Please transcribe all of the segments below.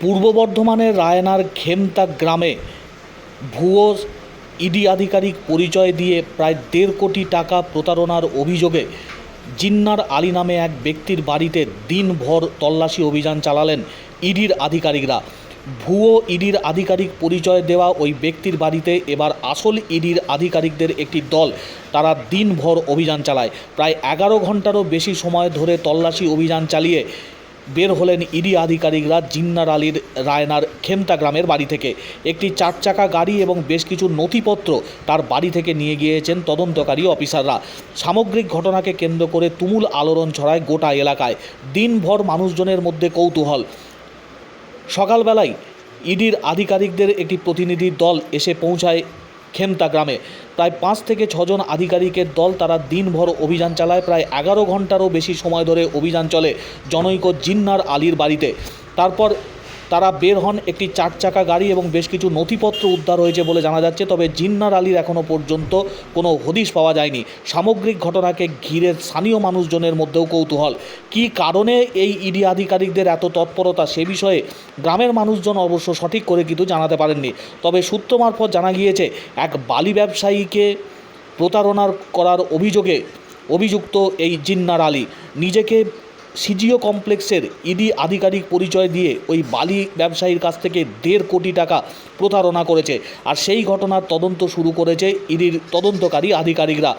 পূর্ব বর্ধমানের রায়নার খেমতা গ্রামে ভুয়ো ইডি আধিকারিক পরিচয় দিয়ে প্রায় দেড় কোটি টাকা প্রতারণার অভিযোগে জিন্নার আলী নামে এক ব্যক্তির বাড়িতে দিনভর তল্লাশি অভিযান চালালেন ইডির আধিকারিকরা। ভুয়ো ইডির আধিকারিক পরিচয় দেওয়া ওই ব্যক্তির বাড়িতে এবার আসল ইডির আধিকারিকদের একটি দল তারা দিনভর অভিযান চালায়। প্রায় এগারো ঘন্টারও বেশি সময় ধরে তল্লাশি অভিযান চালিয়ে বের হলেন ইডি আধিকারিকরা জিন্নার আলীর রায়নার খেমতা গ্রামের বাড়ি থেকে। একটি চার চাকা গাড়ি এবং বেশ কিছু নথিপত্র তার বাড়ি থেকে নিয়ে গিয়েছেন তদন্তকারী অফিসাররা। সামগ্রিক ঘটনাকে কেন্দ্র করে তুমুল আলোড়ন ছড়ায় গোটা এলাকায়। দিনভর মানুষজনের মধ্যে কৌতূহল। সকালবেলায় ইডির আধিকারিকদের একটি প্রতিনিধি দল এসে পৌঁছায় খেমতা গ্রামে। প্রায় পাঁচ থেকে ছজন আধিকারিকের দল তারা দিনভর অভিযান চালায়। প্রায় এগারো ঘন্টারও বেশি সময় ধরে অভিযান চলে জনৈক জিন্নার আলীর বাড়িতে। তারপর তারা বের হন একটি চার চাকা গাড়ি এবং বেশ কিছু নথিপত্র উদ্ধার হয়েছে বলে জানা যাচ্ছে, তবে জিন্নার আলীর এখনও পর্যন্ত কোনো হদিশ পাওয়া যায়নি। সামগ্রিক ঘটনাকে ঘিরে স্থানীয় মানুষজনের মধ্যেও কৌতূহল। কী কারণে এই ইডি আধিকারিকদের এত তৎপরতা সে বিষয়ে গ্রামের মানুষজন অবশ্য সঠিক করে কিন্তু জানাতে পারেননি। তবে সূত্র মারফত জানা গিয়েছে, এক বালি ব্যবসায়ীকে প্রতারণার করার অভিযোগে অভিযুক্ত এই জিন্নার আলী। নিজেকে সিজিও কমপ্লেক্সের ইডি আধিকারিক পরিচয় দিয়ে ওই বালি ব্যবসায়ীর কাছ থেকে দেড় কোটি টাকা প্রতারণা করেছে। আর সেই ঘটনার তদন্ত শুরু করেছে ইডির তদন্তকারী আধিকারিকরা।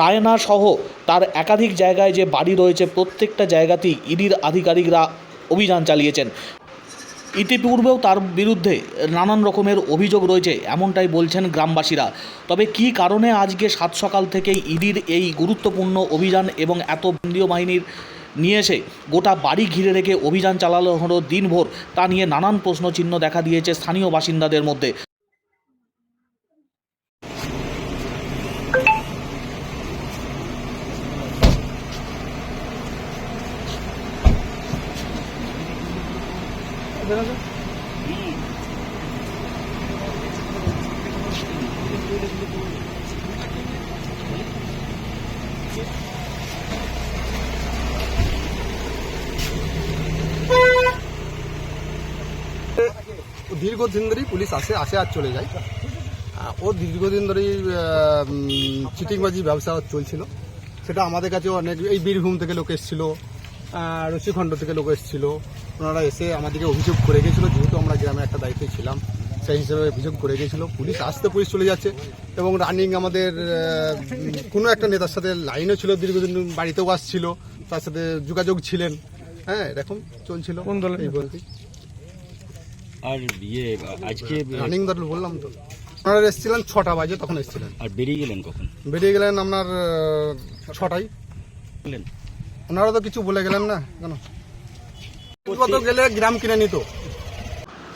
রায়না সহ তার একাধিক জায়গায় যে বাড়ি রয়েছে, প্রত্যেকটা জায়গাতেই ইডির আধিকারিকরা অভিযান চালিয়েছেন। ইতিপূর্বেও তার বিরুদ্ধে নানান রকমের অভিযোগ রয়েছে, এমনটাই বলছেন গ্রামবাসীরা। তবে কী কারণে আজকে সাত সকাল থেকেই ইডির এই গুরুত্বপূর্ণ অভিযান এবং এত কেন্দ্রীয় বাহিনীর নিয়ে এসে গোটা বাড়ি ঘিরে রেখে অভিযান চালানো হলো দিনভর। তা নিয়ে নানান প্রশ্নচিহ্ন দেখা দিয়েছে স্থানীয় বাসিন্দাদের মধ্যে। ও দীর্ঘদিন ধরেই পুলিশ আসে আসে আর চলে যায়। ও দীর্ঘদিন ধরেই চিটিংবাজি ব্যবসা চলছিল। সেটা আমাদের কাছে অনেক এই বীরভূম থেকে লোক এসেছিল রশিখণ্ড থেকে লোক এসেছিল। ওনারা এসে আমাদেরকে অভিযোগ করে গেছিল যেহেতু আমরা গ্রামে একটা দায়িত্বে ছিলাম সেই হিসেবে অভিযোগ করে গেছিল। পুলিশ আসতে পুলিশ চলে যাচ্ছে এবং রানিং আমাদের কোনো একটা নেতার সাথে লাইনও ছিল দীর্ঘদিন বাড়িতেও আসছিল তার সাথে যোগাযোগ ছিলেন। হ্যাঁ এরকম চলছিল। কোন দলের এই বলতেই আর ইয়ে আজকে রানিং দল বললাম তো। আপনারা এসেছিলেন ছটা বাজে তখন এসেছিলেন। আর বেরিয়ে গেলেন কখন? বেরিয়ে গেলেন আপনার ছটায়। গেলেন। ওনারা তো কিছু বলে গেলেন না কেন গেলে গ্রাম কিনে নিত।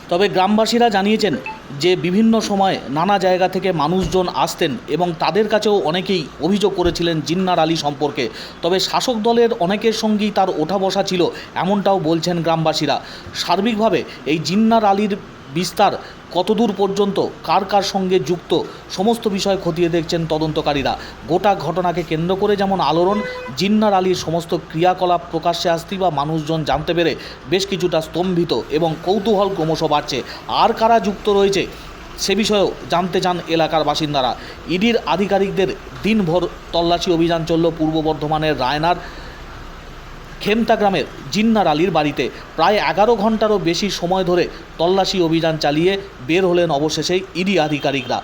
তবে গ্রামবাসীরা জানিয়েছেন যে বিভিন্ন সময় নানা জায়গা থেকে মানুষজন আসতেন এবং তাদের কাছেও অনেকেই অভিযোগ করেছিলেন জিন্নার আলী সম্পর্কে। তবে শাসক দলের অনেকের সঙ্গেই তার ওঠা বসা ছিল, এমনটাও বলছেন গ্রামবাসীরা। সার্বিকভাবে এই জিন্নার আলীর বিস্তার, কতদূর পর্যন্ত, কার কার সঙ্গে যুক্ত, সমস্ত বিষয় খতিয়ে দেখছেন তদন্তকারীরা। গোটা ঘটনাকে কেন্দ্র করে যেমন আলোড়ন, জিন্নার আলীর সমস্ত ক্রিয়াকলাপ প্রকাশ্যে আসতেই বা মানুষজন জানতে পেরে বেশ কিছুটা স্তম্ভিত এবং কৌতূহল ক্রমশ বাড়ছে। আর কারা যুক্ত রয়েছে, সে বিষয়েও জানতে চান এলাকার বাসিন্দারা। ইডির আধিকারিকদের দিনভর তল্লাশি অভিযান চলল পূর্ব বর্ধমানের রায়নার খেমতা গ্রামের জিন্নার আলীর বাড়িতে প্রায় এগারো ঘন্টারও বেশি সময় ধরে তল্লাশি অভিযান চালিয়ে বের হলেন অবশেষে ইডি আধিকারিকরা।